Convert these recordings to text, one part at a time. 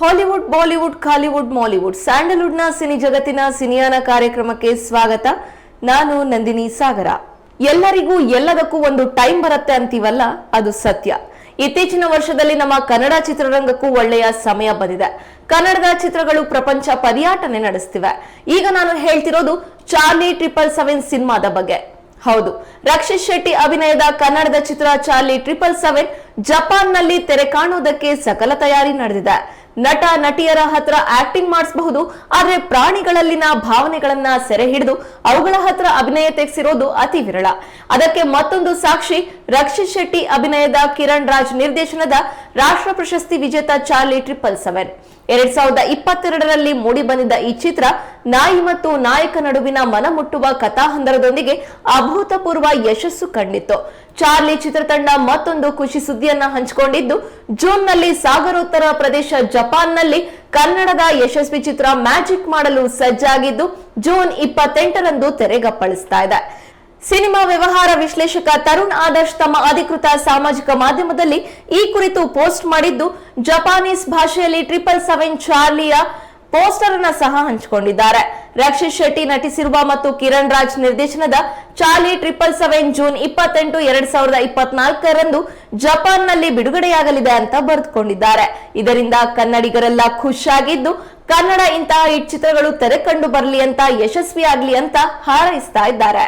Hollywood, Bollywood Kollywood Mollywood. ಸ್ಯಾಂಡಲ್ವುಡ್ನ cine ಜಗತ್ತಿನ ಸಿನಿಯಾನ ಕಾರ್ಯಕ್ರಮಕ್ಕೆ ಸ್ವಾಗತ. ನಾನು ನಂದಿನಿ ಸಾಗರ. ಎಲ್ಲರಿಗೂ ಎಲ್ಲದಕ್ಕೂ ಒಂದು ಟೈಮ್ ಬರುತ್ತೆ ಅಂತೀವಲ್ಲ, ಅದು ಸತ್ಯ. ಇತ್ತೀಚಿನ ವರ್ಷದಲ್ಲಿ ನಮ್ಮ ಕನ್ನಡ ಚಿತ್ರರಂಗಕ್ಕೂ ಒಳ್ಳೆಯ ಸಮಯ ಬಂದಿದೆ. ಕನ್ನಡದ ಚಿತ್ರಗಳು ಪ್ರಪಂಚ ಪರ್ಯಾಟನೆ ನಡೆಸ್ತಿವೆ. ಈಗ ನಾನು ಹೇಳ್ತಿರೋದು ಚಾರ್ಲಿ ಟ್ರಿಪಲ್ ಸೆವೆನ್ ಸಿನಿಮಾದ ಬಗ್ಗೆ. ಹೌದು, ರಕ್ಷಿತ್ ಶೆಟ್ಟಿ ಅಭಿನಯದ ಕನ್ನಡದ ಚಿತ್ರ ಚಾರ್ಲಿ ಟ್ರಿಪಲ್ ಸೆವೆನ್ ಜಪಾನ್ನಲ್ಲಿ ತೆರೆ ಕಾಣುವುದಕ್ಕೆ ಸಕಲ ತಯಾರಿ ನಡೆದಿದೆ. ನಟ, ನಟಿಯರ ಹತ್ರ ಆಕ್ಟಿಂಗ್ ಮಾಡಿಸಬಹುದು, ಆದ್ರೆ ಪ್ರಾಣಿಗಳಲ್ಲಿನ ಭಾವನೆಗಳನ್ನ ಸೆರೆ ಹಿಡಿದು ಅವುಗಳ ಹತ್ರ ಅಭಿನಯ ತೆಗೆಸಿರೋದು ಅತಿ ವಿರಳ. ಅದಕ್ಕೆ ಮತ್ತೊಂದು ಸಾಕ್ಷಿ ರಕ್ಷಿತ್ ಶೆಟ್ಟಿ ಅಭಿನಯದ ಕಿರಣ್ ರಾಜ್ ನಿರ್ದೇಶನದ ರಾಷ್ಟ್ರ ಪ್ರಶಸ್ತಿ ವಿಜೇತ ಚಾರ್ಲಿ ಟ್ರಿಪಲ್ ಸೆವೆನ್. ಎರಡ್ ಸಾವಿರದ ಇಪ್ಪತ್ತೆರಡರಲ್ಲಿ ಮೂಡಿ ಬಂದಿದ್ದ ಈ ಚಿತ್ರ ನಾಯಿ ಮತ್ತು ನಾಯಕ ನಡುವಿನ ಮನಮುಟ್ಟುವ ಕಥಾಹಂದರದೊಂದಿಗೆ ಅಭೂತಪೂರ್ವ ಯಶಸ್ಸು ಕಂಡಿತ್ತು. ಚಾರ್ಲಿ ಚಿತ್ರತಂಡ ಮತ್ತೊಂದು ಖುಷಿ ಸುದ್ದಿಯನ್ನ ಹಂಚಿಕೊಂಡಿದ್ದು, ಜೂನ್ನಲ್ಲಿ ಸಾಗರೋತ್ತರ ಪ್ರದೇಶ ಜಪಾನ್ನಲ್ಲಿ ಕನ್ನಡದ ಯಶಸ್ವಿ ಚಿತ್ರ ಮ್ಯಾಜಿಕ್ ಮಾಡಲು ಸಜ್ಜಾಗಿದ್ದು, ಜೂನ್ ಇಪ್ಪತ್ತೆಂಟರಂದು ತೆರೆಗಪ್ಪಳಿಸ್ತಾ ಇದೆ. ಸಿನಿಮಾ ವ್ಯವಹಾರ ವಿಶ್ಲೇಷಕ ತರುಣ್ ಆದರ್ಶ್ ತಮ್ಮ ಅಧಿಕೃತ ಸಾಮಾಜಿಕ ಮಾಧ್ಯಮದಲ್ಲಿ ಈ ಕುರಿತು ಪೋಸ್ಟ್ ಮಾಡಿದ್ದು, ಜಪಾನೀಸ್ ಭಾಷೆಯಲ್ಲಿ ಟ್ರಿಪಲ್ ಸೆವೆನ್ ಚಾರ್ಲಿಯ ಪೋಸ್ಟರ್ ಅನ್ನ ಸಹ ಹಂಚಿಕೊಂಡಿದ್ದಾರೆ. ರಕ್ಷಿತ್ ಶೆಟ್ಟಿ ನಟಿಸಿರುವ ಮತ್ತು ಕಿರಣ್ ರಾಜ್ ನಿರ್ದೇಶನದ ಚಾರ್ಲಿ ಟ್ರಿಪಲ್ ಸೆವೆನ್ ಜೂನ್ ಇಪ್ಪತ್ತೆಂಟು, ಎರಡ್ ಸಾವಿರದ ಇಪ್ಪತ್ನಾಲ್ಕರಂದು ಜಪಾನ್ನಲ್ಲಿ ಬಿಡುಗಡೆಯಾಗಲಿದೆ ಅಂತ ಬರೆದುಕೊಂಡಿದ್ದಾರೆ. ಇದರಿಂದ ಕನ್ನಡಿಗರೆಲ್ಲ ಖುಷಿಯಾಗಿದ್ದು, ಕನ್ನಡ ಇಂತಹ ಹಿಟ್ ಚಿತ್ರಗಳು ತೆರೆ ಕಂಡು ಬರಲಿ ಅಂತ ಯಶಸ್ವಿಯಾಗಲಿ ಅಂತ ಹಾರೈಸ್ತಾ ಇದ್ದಾರೆ.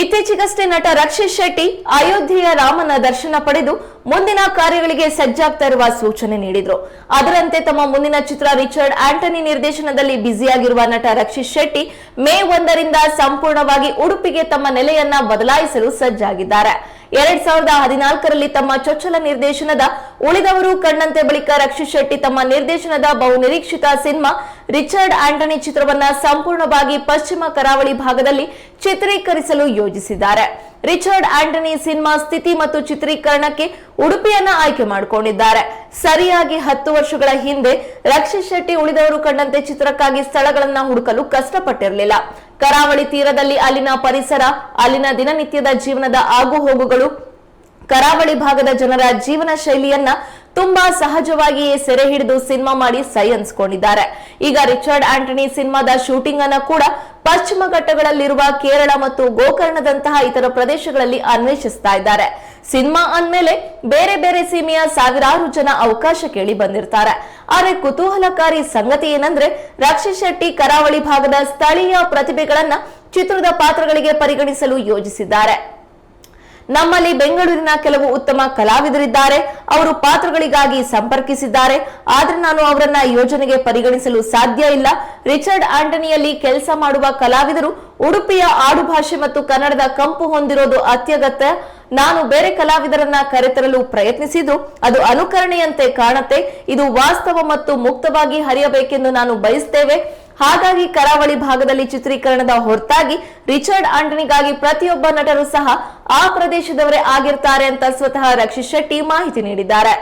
ಇತ್ತೀಚೆಗಷ್ಟೇ ನಟ ರಕ್ಷಿತ್ ಶೆಟ್ಟಿ ಅಯೋಧ್ಯೆಯ ರಾಮನ ದರ್ಶನ ಪಡೆದು ಮುಂದಿನ ಕಾರ್ಯಗಳಿಗೆ ಸಜ್ಜಾಗ್ತಾ ಸೂಚನೆ ನೀಡಿದ್ರು. ಅದರಂತೆ ತಮ್ಮ ಮುಂದಿನ ಚಿತ್ರ ರಿಚರ್ಡ್ ಆಂಟನಿ ನಿರ್ದೇಶನದಲ್ಲಿ ಬ್ಯುಸಿಯಾಗಿರುವ ನಟ ರಕ್ಷಿತ್ ಶೆಟ್ಟಿ ಮೇ ಒಂದರಿಂದ ಸಂಪೂರ್ಣವಾಗಿ ಉಡುಪಿಗೆ ತಮ್ಮ ನೆಲೆಯನ್ನ ಬದಲಾಯಿಸಲು ಸಜ್ಜಾಗಿದ್ದಾರೆ. ಎರಡ್ ಸಾವಿರದ ಹದಿನಾಲ್ಕರಲ್ಲಿ ತಮ್ಮ ಚೊಚ್ಚಲ ನಿರ್ದೇಶನದ ಉಳಿದವರು ಕಂಡಂತೆ ಬಳಿಕ ರಕ್ಷಿತ್ ಶೆಟ್ಟಿ ತಮ್ಮ ನಿರ್ದೇಶನದ ಬಹುನಿರೀಕ್ಷಿತ ಸಿನಿಮಾ ರಿಚರ್ಡ್ ಆಂಟನಿ ಚಿತ್ರವನ್ನ ಸಂಪೂರ್ಣವಾಗಿ ಪಶ್ಚಿಮ ಕರಾವಳಿ ಭಾಗದಲ್ಲಿ ಚಿತ್ರೀಕರಿಸಲು ಯೋಜಿಸಿದ್ದಾರೆ. ರಿಚರ್ಡ್ ಆಂಟನಿ ಸಿನಿಮಾ ಸ್ಥಿತಿ ಮತ್ತು ಚಿತ್ರೀಕರಣಕ್ಕೆ ಉಡುಪಿಯನ್ನ ಆಯ್ಕೆ ಮಾಡಿಕೊಂಡಿದ್ದಾರೆ. ಸರಿಯಾಗಿ ಹತ್ತು ವರ್ಷಗಳ ಹಿಂದೆ ರಕ್ಷಿತ್ ಶೆಟ್ಟಿ ಉಳಿದವರು ಕಂಡಂತೆ ಚಿತ್ರಕ್ಕಾಗಿ ಸ್ಥಳಗಳನ್ನ ಹುಡುಕಲು ಕಷ್ಟಪಟ್ಟಿರಲಿಲ್ಲ. ಕರಾವಳಿ ತೀರದಲ್ಲಿ ಅಲ್ಲಿನ ಪರಿಸರ, ಅಲ್ಲಿನ ದಿನನಿತ್ಯದ ಜೀವನದ ಆಗುಹೋಗುಗಳು ಕರಾವಳಿ ಭಾಗದ ಜನರ ಜೀವನ ಶೈಲಿಯನ್ನ ತುಂಬಾ ಸಹಜವಾಗಿಯೇ ಸೆರೆ ಹಿಡಿದು ಸಿನಿಮಾ ಮಾಡಿ ಸೈ ಅನ್ಸ್ಕೊಂಡಿದ್ದಾರೆ ಈಗ ರಿಚರ್ಡ್ ಆಂಟನಿ ಸಿನಿಮಾದ ಶೂಟಿಂಗ್ ಅನ್ನ ಕೂಡ ಪಶ್ಚಿಮ ಘಟ್ಟಗಳಲ್ಲಿರುವ ಕೇರಳ ಮತ್ತು ಗೋಕರ್ಣದಂತಹ ಇತರ ಪ್ರದೇಶಗಳಲ್ಲಿ ಅನ್ವೇಷಿಸ್ತಾ ಇದ್ದಾರೆ. ಸಿನಿಮಾ ಅಂದಮೇಲೆ ಬೇರೆ ಬೇರೆ ಸೀಮೆಯ ಸಾವಿರಾರು ಜನ ಅವಕಾಶ ಕೇಳಿ ಬಂದಿರ್ತಾರೆ. ಆದರೆ ಕುತೂಹಲಕಾರಿ ಸಂಗತಿ ಏನಂದ್ರೆ ರಕ್ಷಿತ್ ಶೆಟ್ಟಿ ಕರಾವಳಿ ಭಾಗದ ಸ್ಥಳೀಯ ಪ್ರತಿಭೆಗಳನ್ನ ಚಿತ್ರದ ಪಾತ್ರಗಳಿಗೆ ಪರಿಗಣಿಸಲು ಯೋಜಿಸಿದ್ದಾರೆ. ನಮ್ಮಲ್ಲಿ ಬೆಂಗಳೂರಿನ ಕೆಲವು ಉತ್ತಮ ಕಲಾವಿದರಿದ್ದಾರೆ. ಅವರು ಪಾತ್ರಗಳಿಗಾಗಿ ಸಂಪರ್ಕಿಸಿದ್ದಾರೆ. ಆದ್ರೆ ನಾನು ಅವರನ್ನ ಯೋಜನೆಗೆ ಪರಿಗಣಿಸಲು ಸಾಧ್ಯ ಇಲ್ಲ. ರಿಚರ್ಡ್ ಆಂಟನಿಯಲ್ಲಿ ಕೆಲಸ ಮಾಡುವ ಕಲಾವಿದರು ಉಡುಪಿಯ ಆಡುಭಾಷೆ ಮತ್ತು ಕನ್ನಡದ ಕಂಪು ಹೊಂದಿರೋದು ಅತ್ಯಗತ್ಯ. ನಾನು ಬೇರೆ ಕಲಾವಿದರನ್ನ ಕರೆತರಲು ಪ್ರಯತ್ನಿಸಿದ್ರು ಅದು ಅನುಕರಣೆಯಂತೆ ಕಾಣತೆ ಇದು ವಾಸ್ತವ ಮತ್ತು ಮುಕ್ತವಾಗಿ ಹರಿಯಬೇಕೆಂದು ನಾನು ಬಯಸ್ತೇವೆ. ಹಾಗಾಗಿ ಕರಾವಳಿ ಭಾಗದಲ್ಲಿ ಚಿತ್ರೀಕರಣದ ಹೊರತಾಗಿ ರಿಚರ್ಡ್ ಆಂಟನಿಗಾಗಿ ಪ್ರತಿಯೊಬ್ಬ ನಟರು ಸಹ ಆ ಪ್ರದೇಶದವರೇ ಆಗಿರ್ತಾರೆ ಅಂತ ಸ್ವತಃ ರಕ್ಷಿತ್ ಶೆಟ್ಟಿ ಮಾಹಿತಿ ನೀಡಿದ್ದಾರೆ.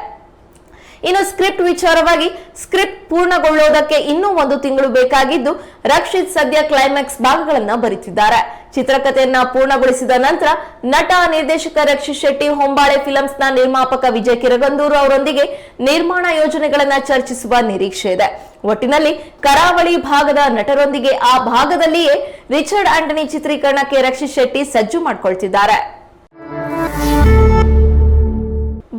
ಇನ್ನು ಸ್ಕ್ರಿಪ್ಟ್ ವಿಚಾರವಾಗಿ ಸ್ಕ್ರಿಪ್ಟ್ ಪೂರ್ಣಗೊಳ್ಳೋದಕ್ಕೆ ಇನ್ನೂ ಒಂದು ತಿಂಗಳು ಬೇಕಾಗಿದ್ದು, ರಕ್ಷಿತ್ ಸದ್ಯ ಕ್ಲೈಮ್ಯಾಕ್ಸ್ ಭಾಗಗಳನ್ನ ಬರೀತಿದ್ದಾರೆ. ಚಿತ್ರಕಥೆಯನ್ನ ಪೂರ್ಣಗೊಳಿಸಿದ ನಂತರ ನಟ, ನಿರ್ದೇಶಕ ರಕ್ಷಿತ್ ಶೆಟ್ಟಿ, ಹೊಂಬಾಳೆ ಫಿಲಮ್ಸ್ನ ನಿರ್ಮಾಪಕ ವಿಜಯ್ ಕಿರಗಂದೂರು ಅವರೊಂದಿಗೆ ನಿರ್ಮಾಣ ಯೋಜನೆಗಳನ್ನ ಚರ್ಚಿಸುವ ನಿರೀಕ್ಷೆ ಇದೆ. ಒಟ್ಟಿನಲ್ಲಿ ಕರಾವಳಿ ಭಾಗದ ನಟರೊಂದಿಗೆ ಆ ಭಾಗದಲ್ಲಿಯೇ ರಿಚರ್ಡ್ ಆಂಟನಿ ಚಿತ್ರೀಕರಣಕ್ಕೆ ರಕ್ಷಿತ್ ಶೆಟ್ಟಿ ಸಜ್ಜು ಮಾಡ್ಕೊಳ್ತಿದ್ದಾರೆ.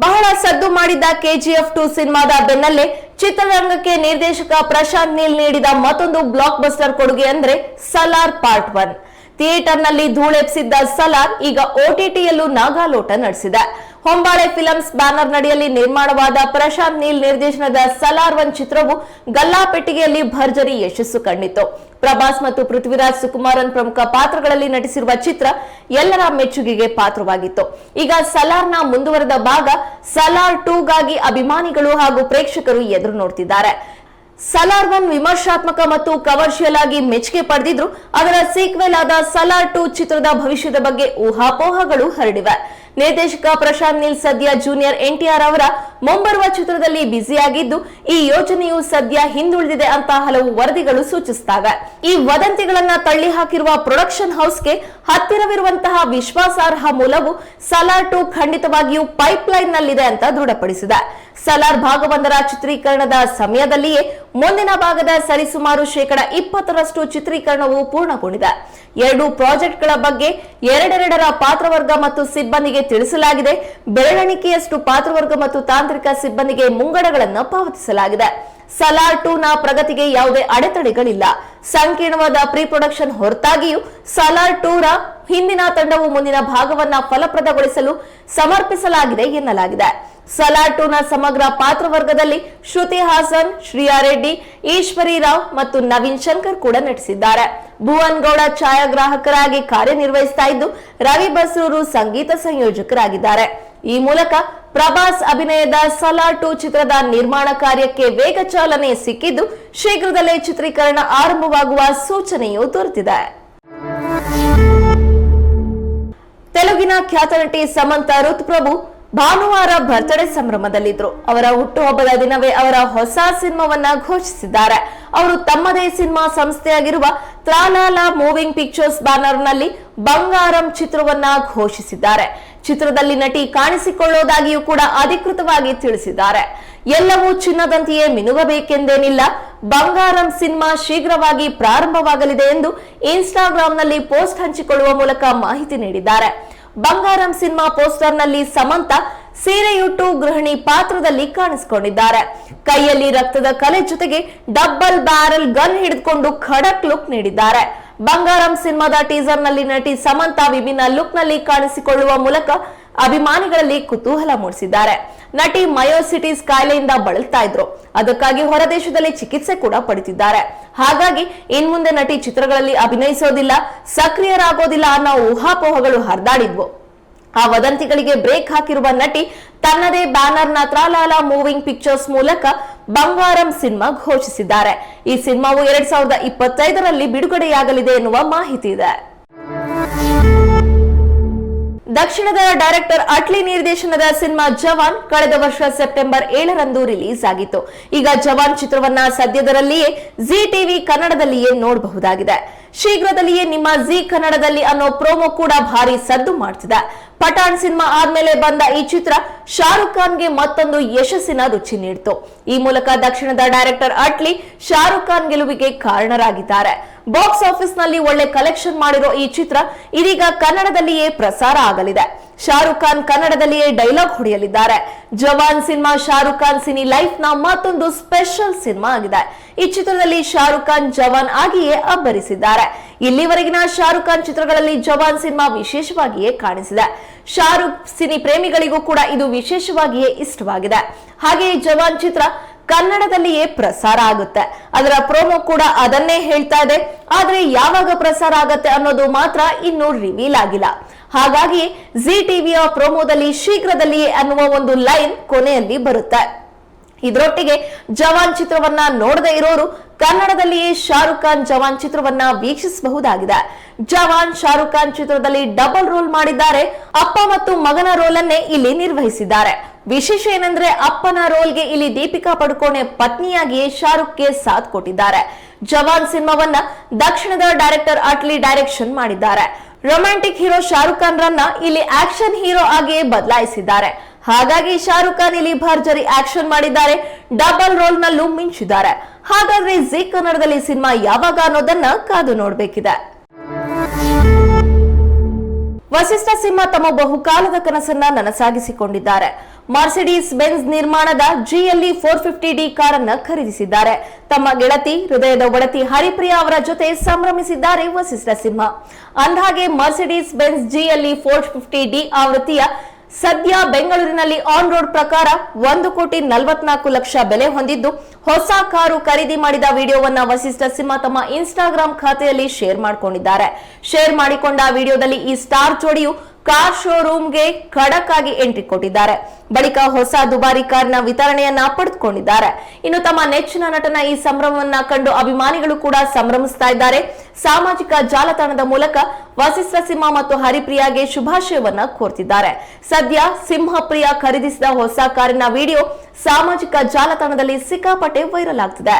ಬಹಳ ಸದ್ದು ಮಾಡಿದ್ದ ಕೆಜಿಎಫ್ ಟು ಸಿನಿಮಾದ ಬೆನ್ನಲ್ಲೇ ಚಿತ್ರರಂಗಕ್ಕೆ ನಿರ್ದೇಶಕ ಪ್ರಶಾಂತ್ ನೀಲ್ ನೀಡಿದ ಮತ್ತೊಂದು ಬ್ಲಾಕ್ ಬಸ್ಟರ್ ಕೊಡುಗೆ ಅಂದ್ರೆ ಸಲಾರ್ ಪಾರ್ಟ್ ಒನ್. ಥಿಯೇಟರ್ನಲ್ಲಿ ಧೂಳೆಪ್ಸಿದ್ದ ಸಲಾರ್ ಈಗ ಓಟಿಟಿಯಲ್ಲೂ ನಾಗಾಲೋಟ ನಡೆಸಿದೆ. ಹೊಂಬಾಳೆ ಫಿಲಮ್ಸ್ ಬ್ಯಾನರ್ ನಡಿಯಲ್ಲಿ ನಿರ್ಮಾಣವಾದ ಪ್ರಶಾಂತ್ ನೀಲ್ ನಿರ್ದೇಶನದ ಸಲಾರ್ ಒನ್ ಚಿತ್ರವು ಗಲ್ಲಾಪೆಟ್ಟಿಗೆಯಲ್ಲಿ ಭರ್ಜರಿ ಯಶಸ್ಸು ಕಂಡಿತು ಪ್ರಭಾಸ್ ಮತ್ತು ಪೃಥ್ವಿರಾಜ್ ಸುಕುಮಾರನ್ ಪ್ರಮುಖ ಪಾತ್ರಗಳಲ್ಲಿ ನಟಿಸಿರುವ ಚಿತ್ರ ಎಲ್ಲರ ಮೆಚ್ಚುಗೆಗೆ ಪಾತ್ರವಾಗಿತ್ತು. ಈಗ ಸಲಾರ್ನ ಮುಂದುವರೆದ ಭಾಗ ಸಲಾರ್ ಟೂಗಾಗಿ ಅಭಿಮಾನಿಗಳು ಹಾಗೂ ಪ್ರೇಕ್ಷಕರು ಎದುರು ನೋಡ್ತಿದ್ದಾರೆ. ಸಲಾರ್ ಒನ್ ವಿಮರ್ಶಾತ್ಮಕ ಮತ್ತು ಕಮರ್ಷಿಯಲ್ ಆಗಿ ಮೆಚ್ಚುಗೆ ಪಡೆದಿದ್ರು, ಅದರ ಸೀಕ್ವೆಲ್ ಆದ ಸಲಾರ್ ಟೂ ಚಿತ್ರದ ಭವಿಷ್ಯದ ಬಗ್ಗೆ ಊಹಾಪೋಹಗಳು ಹರಡಿವೆ. ನಿರ್ದೇಶಕ ಪ್ರಶಾಂತ್ ನೀಲ್ ಸದ್ಯ ಜೂನಿಯರ್ ಎನ್ಟಿಆರ್ ಅವರ ಮುಂಬರುವ ಚಿತ್ರದಲ್ಲಿ ಬ್ಯುಸಿಯಾಗಿದ್ದು, ಈ ಯೋಜನೆಯು ಸದ್ಯ ಹಿಂದುಳಿದಿದೆ ಅಂತ ಹಲವು ವರದಿಗಳು ಸೂಚಿಸುತ್ತವೆ ಈ ವದಂತಿಗಳನ್ನ ತಳ್ಳಿ ಹಾಕಿರುವ ಪ್ರೊಡಕ್ಷನ್ ಹೌಸ್ಗೆ ಹತ್ತಿರವಿರುವಂತಹ ವಿಶ್ವಾಸಾರ್ಹ ಮೂಲವು ಸಲಾರ್ ಟು ಖಂಡಿತವಾಗಿಯೂ ಪೈಪ್ಲೈನ್ ನಲ್ಲಿದೆ ಅಂತ ದೃಢಪಡಿಸಿದೆ. ಸಲಾರ್ ಭಾಗವೊಂದರ ಚಿತ್ರೀಕರಣದ ಸಮಯದಲ್ಲಿಯೇ ಮುಂದಿನ ಭಾಗದ ಸರಿಸುಮಾರು ಶೇಕಡ ಇಪ್ಪತ್ತರಷ್ಟು ಚಿತ್ರೀಕರಣವು ಪೂರ್ಣಗೊಂಡಿದೆ. ಎರಡು ಪ್ರಾಜೆಕ್ಟ್ಗಳ ಬಗ್ಗೆ ಎರಡೆರಡರ ಪಾತ್ರವರ್ಗ ಮತ್ತು ಸಿಬ್ಬಂದಿಗೆ ತಿಳಿಸಲಾಗಿದೆ. ಬೆರಳೆಣಿಕೆಯಷ್ಟು ಪಾತ್ರವರ್ಗ ಮತ್ತು ತಾಂತ್ರಿಕ ಸಿಬ್ಬಂದಿಗೆ ಮುಂಗಡಗಳನ್ನು ಪಾವತಿಸಲಾಗಿದೆ. ಸಲಾರ್ ಟೂ ನ ಪ್ರಗತಿಗೆ ಯಾವುದೇ ಅಡೆತಡೆಗಳಿಲ್ಲ. ಸಂಕೀರ್ಣವಾದ ಪ್ರೀ ಪ್ರೊಡಕ್ಷನ್ ಹೊರತಾಗಿಯೂ ಸಲಾರ್ ಟೂ ರ ಹಿಂದಿನ ತಂಡವು ಮುಂದಿನ ಭಾಗವನ್ನ ಫಲಪ್ರದಗೊಳಿಸಲು ಸಮರ್ಪಿಸಲಾಗಿದೆ ಎನ್ನಲಾಗಿದೆ. ಸಲಾರ್ ಟೂ ನ ಸಮಗ್ರ ಪಾತ್ರವರ್ಗದಲ್ಲಿ ಶ್ರುತಿ ಹಾಸನ್, ಶ್ರೀಯಾ ರೆಡ್ಡಿ, ಈಶ್ವರಿ ರಾವ್ ಮತ್ತು ನವೀನ್ ಶಂಕರ್ ಕೂಡ ನಟಿಸಿದ್ದಾರೆ. ಭುವನ್ ಗೌಡ ಛಾಯಾಗ್ರಾಹಕರಾಗಿ ಕಾರ್ಯನಿರ್ವಹಿಸ್ತಾ ಇದ್ದು, ರವಿ ಬಸ್ರೂರು ಸಂಗೀತ ಸಂಯೋಜಕರಾಗಿದ್ದಾರೆ. ಈ ಮೂಲಕ ಪ್ರಭಾಸ್ ಅಭಿನಯದ ಸಲಾಟು ಚಿತ್ರದ ನಿರ್ಮಾಣ ಕಾರ್ಯಕ್ಕೆ ವೇಗ ಚಾಲನೆ ಸಿಕ್ಕಿದ್ದು, ಶೀಘ್ರದಲ್ಲೇ ಚಿತ್ರೀಕರಣ ಆರಂಭವಾಗುವ ಸೂಚನೆಯೂ ದೊರೆತಿದೆ ತೆಲುಗಿನ ಖ್ಯಾತ ನಟಿ ಸಮಂತ ಋತುಪ್ರಭು ಭಾನುವಾರ ಬರ್ತ್ಡೇ ಸಂಭ್ರಮದಲ್ಲಿದ್ರು ಅವರ ಹುಟ್ಟುಹಬ್ಬದ ದಿನವೇ ಅವರ ಹೊಸ ಸಿನಿಮಾವನ್ನ ಘೋಷಿಸಿದ್ದಾರೆ. ಅವರು ತಮ್ಮದೇ ಸಿನಿಮಾ ಸಂಸ್ಥೆಯಾಗಿರುವ ತ್ರಾಲಾಲ ಮೂವಿಂಗ್ ಪಿಕ್ಚರ್ಸ್ ಬ್ಯಾನರ್ನಲ್ಲಿ ಬಂಗಾರಂ ಚಿತ್ರವನ್ನ ಘೋಷಿಸಿದ್ದಾರೆ. ಚಿತ್ರದಲ್ಲಿ ನಟಿ ಕಾಣಿಸಿಕೊಳ್ಳುವುದಾಗಿಯೂ ಕೂಡ ಅಧಿಕೃತವಾಗಿ ತಿಳಿಸಿದ್ದಾರೆ. ಎಲ್ಲವೂ ಚಿನ್ನದಂತೆಯೇ ಮಿನುಗಬೇಕೆಂದೇನಿಲ್ಲ. ಬಂಗಾರಂ ಸಿನಿಮಾ ಶೀಘ್ರವಾಗಿ ಪ್ರಾರಂಭವಾಗಲಿದೆ ಎಂದು ಇನ್ಸ್ಟಾಗ್ರಾಂನಲ್ಲಿ ಪೋಸ್ಟ್ ಹಂಚಿಕೊಳ್ಳುವ ಮೂಲಕ ಮಾಹಿತಿ ನೀಡಿದ್ದಾರೆ. ಬಂಗಾರಂ ಸಿನಿಮಾ ಪೋಸ್ಟರ್ನಲ್ಲಿ ಸಮಂತ ಸೀರೆಯುಟ್ಟು ಗೃಹಿಣಿ ಪಾತ್ರದಲ್ಲಿ ಕಾಣಿಸಿಕೊಂಡಿದ್ದಾರೆ. ಕೈಯಲ್ಲಿ ರಕ್ತದ ಕಲೆ ಜೊತೆಗೆ ಡಬ್ಬಲ್ ಬ್ಯಾರಲ್ ಗನ್ ಹಿಡಿದುಕೊಂಡು ಖಡಕ್ ಲುಕ್ ನೀಡಿದ್ದಾರೆ. ಬಂಗಾರಂ ಸಿನಿಮಾದ ಟೀಸರ್ನಲ್ಲಿ ನಟಿ ಸಮಂತ ವಿಭಿನ್ನ ಲುಕ್ನಲ್ಲಿ ಕಾಣಿಸಿಕೊಳ್ಳುವ ಮೂಲಕ ಅಭಿಮಾನಿಗಳಲ್ಲಿ ಕುತೂಹಲ ಮೂಡಿಸಿದ್ದಾರೆ. ನಟಿ ಮಯೋಸಿಟಿಸ್ ಕಾಯಿಲೆಯಿಂದ ಬಳಲ್ತಾ ಇದ್ರು. ಅದಕ್ಕಾಗಿ ಹೊರದೇಶದಲ್ಲಿ ಚಿಕಿತ್ಸೆ ಕೂಡ ಪಡೆದಿದ್ದಾರೆ. ಹಾಗಾಗಿ ಇನ್ಮುಂದೆ ನಟಿ ಚಿತ್ರಗಳಲ್ಲಿ ಅಭಿನಯಿಸೋದಿಲ್ಲ, ಸಕ್ರಿಯರಾಗೋದಿಲ್ಲ ಅನ್ನೋ ಊಹಾಪೋಹಗಳು ಹರಿದಾಡಿದ್ವು. ಆ ವದಂತಿಗಳಿಗೆ ಬ್ರೇಕ್ ಹಾಕಿರುವ ನಟಿ ತನ್ನದೇ ಬ್ಯಾನರ್ನ ತ್ರಾಲಾಲ ಮೂವಿಂಗ್ ಪಿಕ್ಚರ್ಸ್ ಮೂಲಕ ಬಂಗಾರಂ ಸಿನಿಮಾ ಘೋಷಿಸಿದ್ದಾರೆ. ಈ ಸಿನಿಮಾವು ಎರಡ್ ಸಾವಿರದ ಇಪ್ಪತ್ತೈದರಲ್ಲಿ ಬಿಡುಗಡೆಯಾಗಲಿದೆ ಎನ್ನುವ ಮಾಹಿತಿ ಇದೆ. ದಕ್ಷಿಣದ ಡೈರೆಕ್ಟರ್, ಅಟ್ಲಿ ನಿರ್ದೇಶನದ ಸಿನಿಮಾ ಜವಾನ್ ಕಳೆದ ವರ್ಷ ಸೆಪ್ಟೆಂಬರ್ ಏಳರಂದು ರಿಲೀಸ್ ಆಗಿತ್ತು. ಈಗ ಜವಾನ್ ಚಿತ್ರವನ್ನ ಸದ್ಯದರಲ್ಲಿಯೇ ಜಿ ಟಿವಿ ಕನ್ನಡದಲ್ಲಿಯೇ ನೋಡಬಹುದಾಗಿದೆ. ಶೀಘ್ರದಲ್ಲಿಯೇ ನಿಮ್ಮ ಜಿ ಕನ್ನಡದಲ್ಲಿ ಅನ್ನೋ ಪ್ರೋಮೋ ಕೂಡ ಭಾರಿ ಸದ್ದು ಮಾಡ್ತಿದೆ. ಪಠಾಣ್ ಸಿನಿಮಾ ಆದ್ಮೇಲೆ ಬಂದ ಈ ಚಿತ್ರ ಶಾರುಖ್ ಖಾನ್ಗೆ ಮತ್ತೊಂದು ಯಶಸ್ಸಿನ ರುಚಿ ನೀಡಿತು. ಈ ಮೂಲಕ ದಕ್ಷಿಣದ ಡೈರೆಕ್ಟರ್, ಅಟ್ಲಿ, ಶಾರುಖ್ ಖಾನ್ ಗೆಲುವಿಗೆ ಕಾರಣರಾಗಿದ್ದಾರೆ. ಬಾಕ್ಸ್ ಆಫೀಸ್ನಲ್ಲಿ ಒಳ್ಳೆ ಕಲೆಕ್ಷನ್ ಮಾಡಿರೋ ಈ ಚಿತ್ರ ಇದೀಗ ಕನ್ನಡದಲ್ಲಿಯೇ ಪ್ರಸಾರ ಆಗಲಿದೆ. ಶಾರುಖ್ ಖಾನ್ ಕನ್ನಡದಲ್ಲಿಯೇ ಡೈಲಾಗ್ ಹೊಡೆಯಲಿದ್ದಾರೆ. ಜವಾನ್ ಸಿನಿಮಾ ಶಾರುಖ್ ಖಾನ್ ಸಿನಿ ಲೈಫ್ನ ಮತ್ತೊಂದು ಸ್ಪೆಷಲ್ ಸಿನಿಮಾ ಆಗಿದೆ. ಈ ಚಿತ್ರದಲ್ಲಿ ಶಾರುಖ್ ಖಾನ್ ಜವಾನ್ ಆಗಿಯೇ ಅಬ್ಬರಿಸಿದ್ದಾರೆ. ಇಲ್ಲಿವರೆಗಿನ ಶಾರುಖ್ ಖಾನ್ ಚಿತ್ರಗಳಲ್ಲಿ ಜವಾನ್ ಸಿನಿಮಾ ವಿಶೇಷವಾಗಿಯೇ ಕಾಣಿಸಿದೆ. ಶಾರುಖ್ ಸಿನಿ ಪ್ರೇಮಿಗಳಿಗೂ ಕೂಡ ಇದು ವಿಶೇಷವಾಗಿಯೇ ಇಷ್ಟವಾಗಿದೆ. ಹಾಗೆಯೇ ಜವಾನ್ ಚಿತ್ರ ಕನ್ನಡದಲ್ಲಿಯೇ ಪ್ರಸಾರ ಆಗುತ್ತೆ. ಅದರ ಪ್ರೋಮೋ ಕೂಡ ಅದನ್ನೇ ಹೇಳ್ತಾ ಇದೆ. ಆದ್ರೆ ಯಾವಾಗ ಪ್ರಸಾರ ಆಗತ್ತೆ ಅನ್ನೋದು ಮಾತ್ರ ಇನ್ನೂ ರಿವೀಲ್ ಆಗಿಲ್ಲ. ಹಾಗಾಗಿ ಜಿ ಟಿವಿಯ ಪ್ರೋಮೋದಲ್ಲಿ ಶೀಘ್ರದಲ್ಲಿಯೇ ಅನ್ನುವ ಒಂದು ಲೈನ್ ಕೊನೆಯಲ್ಲಿ ಬರುತ್ತೆ. ಇದರೊಟ್ಟಿಗೆ ಜವಾನ್ ಚಿತ್ರವನ್ನ ನೋಡದೇ ಇರೋರು ಕನ್ನಡದಲ್ಲಿಯೇ ಶಾರುಖ್ ಖಾನ್ ಜವಾನ್ ಚಿತ್ರವನ್ನ ವೀಕ್ಷಿಸಬಹುದಾಗಿದೆ. ಜವಾನ್ ಶಾರುಖ್ ಖಾನ್ ಚಿತ್ರದಲ್ಲಿ ಡಬಲ್ ರೋಲ್ ಮಾಡಿದ್ದಾರೆ. ಅಪ್ಪ ಮತ್ತು ಮಗನ ರೋಲ್ ಇಲ್ಲಿ ನಿರ್ವಹಿಸಿದ್ದಾರೆ. ವಿಶೇಷ ಏನಂದ್ರೆ ಅಪ್ಪನ ರೋಲ್ಗೆ ಇಲ್ಲಿ ದೀಪಿಕಾ ಪಡುಕೋಣೆ ಪತ್ನಿಯಾಗಿ ಶಾರುಖ್ಗೆ ಸಾಥ್ ಕೊಟ್ಟಿದ್ದಾರೆ. ಜವಾನ್ ಸಿನಿಮಾವನ್ನ ದಕ್ಷಿಣದ ಡೈರೆಕ್ಟರ್ ಅಟ್ಲಿ ಡೈರೆಕ್ಷನ್ ಮಾಡಿದ್ದಾರೆ. ರೊಮ್ಯಾಂಟಿಕ್ ಹೀರೋ ಶಾರುಖ್ ಖಾನ್ ರನ್ನ ಇಲ್ಲಿ ಆಕ್ಷನ್ ಹೀರೋ ಆಗಿಯೇ ಬದಲಾಯಿಸಿದ್ದಾರೆ. ಹಾಗಾಗಿ ಶಾರುಖ್ ಖಾನ್ ಇಲ್ಲಿ ಭರ್ಜರಿ ಆಕ್ಷನ್ ಮಾಡಿದ್ದಾರೆ, ಡಬಲ್ ರೋಲ್ ನಲ್ಲೂ ಮಿಂಚಿದ್ದಾರೆ. ಹಾಗಾದ್ರೆ ಜಿ ಕನ್ನಡದಲ್ಲಿ ಸಿನಿಮಾ ಯಾವಾಗ ಅನ್ನೋದನ್ನ ಕಾದು ನೋಡ್ಬೇಕಿದೆ. ವಸಿಷ್ಠ ಸಿಂಹ ತಮ್ಮ ಬಹುಕಾಲದ ಕನಸನ್ನ ನನಸಾಗಿಸಿಕೊಂಡಿದ್ದಾರೆ. ಮರ್ಸಿಡೀಸ್ ಬೆನ್ಸ್ ನಿರ್ಮಾಣದ ಜಿಎಲ್ಇ ಫೋರ್ ಫಿಫ್ಟಿ ಡಿ ಕಾರನ್ನ ಖರೀದಿಸಿದ್ದಾರೆ. ತಮ್ಮ ಗೆಳತಿ ಹೃದಯದ ಒಡತಿ ಹರಿಪ್ರಿಯಾ ಅವರ ಜೊತೆ ಸಂಭ್ರಮಿಸಿದ್ದಾರೆ ವಸಿಷ್ಠ ಸಿಂಹ. ಅಂದ್ಹಾಗೆ Mercedes Benz GLE four fifty D ಆವೃತ್ತಿಯ ಸದ್ಯ ಬೆಂಗಳೂರಿನಲ್ಲಿ ಆನ್ ರೋಡ್ ಪ್ರಕಾರ ಒಂದು ಕೋಟಿ ನಲವತ್ನಾಲ್ಕು ಲಕ್ಷ ಬೆಲೆ ಹೊಂದಿದ್ದು, ಹೊಸ ಕಾರು ಖರೀದಿ ಮಾಡಿದ ವಿಡಿಯೋವನ್ನ ವಸಿಷ್ಠ ಸಿಂಹ ತಮ್ಮ ಇನ್ಸ್ಟಾಗ್ರಾಂ ಖಾತೆಯಲ್ಲಿ ಶೇರ್ ಮಾಡಿಕೊಂಡಿದ್ದಾರೆ. ಶೇರ್ ಮಾಡಿಕೊಂಡ ವಿಡಿಯೋದಲ್ಲಿ ಈ ಸ್ಟಾರ್ ಜೋಡಿಯು ಕಾರ್ ಶೋರೂಮ್ಗೆ ಖಡಕ್ ಆಗಿ ಎಂಟ್ರಿ ಕೊಟ್ಟಿದ್ದಾರೆ. ಬಳಿಕ ಹೊಸ ದುಬಾರಿ ಕಾರ್ನ ವಿತರಣೆಯನ್ನ ಪಡೆದುಕೊಂಡಿದ್ದಾರೆ. ಇನ್ನು ತಮ್ಮ ನೆಚ್ಚಿನ ನಟನ ಈ ಸಂಭ್ರಮವನ್ನ ಕಂಡು ಅಭಿಮಾನಿಗಳು ಕೂಡ ಸಂಭ್ರಮಿಸ್ತಾ ಇದ್ದಾರೆ. ಸಾಮಾಜಿಕ ಜಾಲತಾಣದ ಮೂಲಕ ವಸಿಷ್ಠ ಸಿಂಹ ಮತ್ತು ಹರಿಪ್ರಿಯಾಗೆ ಶುಭಾಶಯವನ್ನ ಕೋರ್ತಿದ್ದಾರೆ. ಸದ್ಯ ಸಿಂಹಪ್ರಿಯ ಖರೀದಿಸಿದ ಹೊಸ ಕಾರಿನ ವಿಡಿಯೋ ಸಾಮಾಜಿಕ ಜಾಲತಾಣದಲ್ಲಿ ಸಿಕ್ಕಾಪಟ್ಟೆ ವೈರಲ್ ಆಗ್ತಿದೆ.